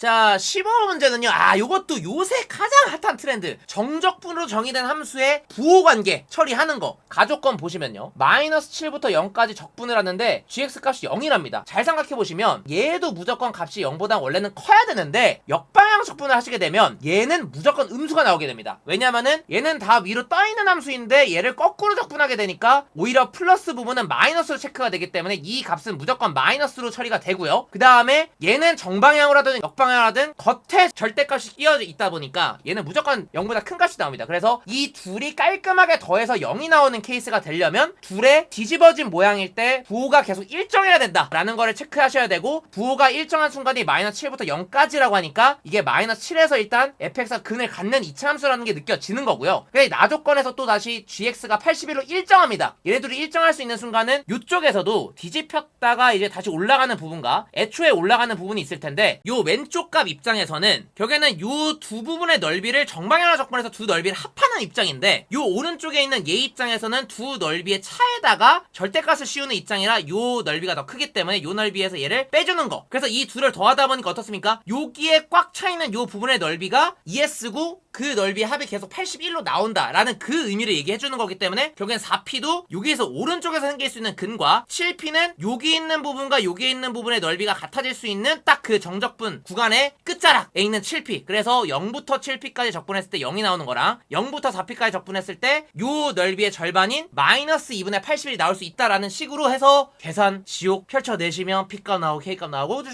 자 15번 문제는요. 아 요것도 요새 가장 핫한 트렌드. 정적분으로 정의된 함수의 부호관계 처리하는 거. 가족권 보시면요. 마이너스 7부터 0까지 적분을 하는데 gx 값이 0이랍니다. 잘 생각해보시면 얘도 무조건 값이 0보다 원래는 커야 되는데 역 방향 적분을 하시게 되면 얘는 무조건 음수가 나오게 됩니다. 왜냐면은 얘는 다 위로 떠있는 함수인데 얘를 거꾸로 적분하게 되니까 오히려 플러스 부분은 마이너스로 체크가 되기 때문에 이 값은 무조건 마이너스로 처리가 되고요. 그 다음에 얘는 정방향으로 하든 역방향으로 하든 겉에 절대값이 끼어져 있다 보니까 얘는 무조건 0보다 큰 값이 나옵니다. 그래서 이 둘이 깔끔하게 더해서 0이 나오는 케이스가 되려면 둘의 뒤집어진 모양일 때 부호가 계속 일정해야 된다라는 거를 체크하셔야 되고 부호가 일정한 순간이 마이너스 7부터 0까지라고 하니까 이게 마이너스 7에서 일단 fx가 근을 갖는 이차함수라는 게 느껴지는 거고요. 근데 나조건에서 또 다시 gx가 81로 일정합니다. 얘네들이 일정할 수 있는 순간은 이쪽에서도 뒤집혔다가 이제 다시 올라가는 부분과 애초에 올라가는 부분이 있을 텐데 요 왼쪽 값 입장에서는 결국에는 요 두 부분의 넓이를 정방향으로 적분해서 두 넓이를 합하는 입장인데 요 오른쪽에 있는 얘 입장에서는 두 넓이의 차에다가 절대값을 씌우는 입장이라 요 넓이가 더 크기 때문에 요 넓이에서 얘를 빼주는 거. 그래서 이 둘을 더하다 보니까 어떻습니까? 여기에 꽉 차있는 요 부분의 넓이가 ES고 그 넓이의 합이 계속 81로 나온다라는 그 의미를 얘기해 주는 거기 때문에 결국엔 4P도 여기에서 오른쪽에서 생길 수 있는 근과 7P는 여기 있는 부분과 여기 있는 부분의 넓이가 같아질 수 있는 딱 그 정적분 구간의 끝자락에 있는 7P 그래서 0부터 7P까지 적분했을 때 0이 나오는 거랑 0부터 4P까지 적분했을 때 요 넓이의 절반인 마이너스 2분의 81이 나올 수 있다라는 식으로 해서 계산 지옥 펼쳐내시면 P값 나오고 K값 나오고 쭉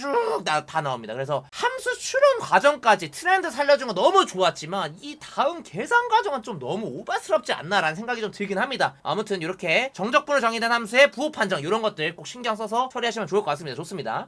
다 나옵니다. 그래서 함수 추론 과정까지 트렌드 살려준 거 너무 좋았지만 이 다음 계산 과정은 좀 너무 오바스럽지 않나라는 생각이 좀 들긴 합니다. 아무튼 이렇게 정적분을 정의된 함수의 부호 판정 이런 것들 꼭 신경 써서 처리하시면 좋을 것 같습니다. 좋습니다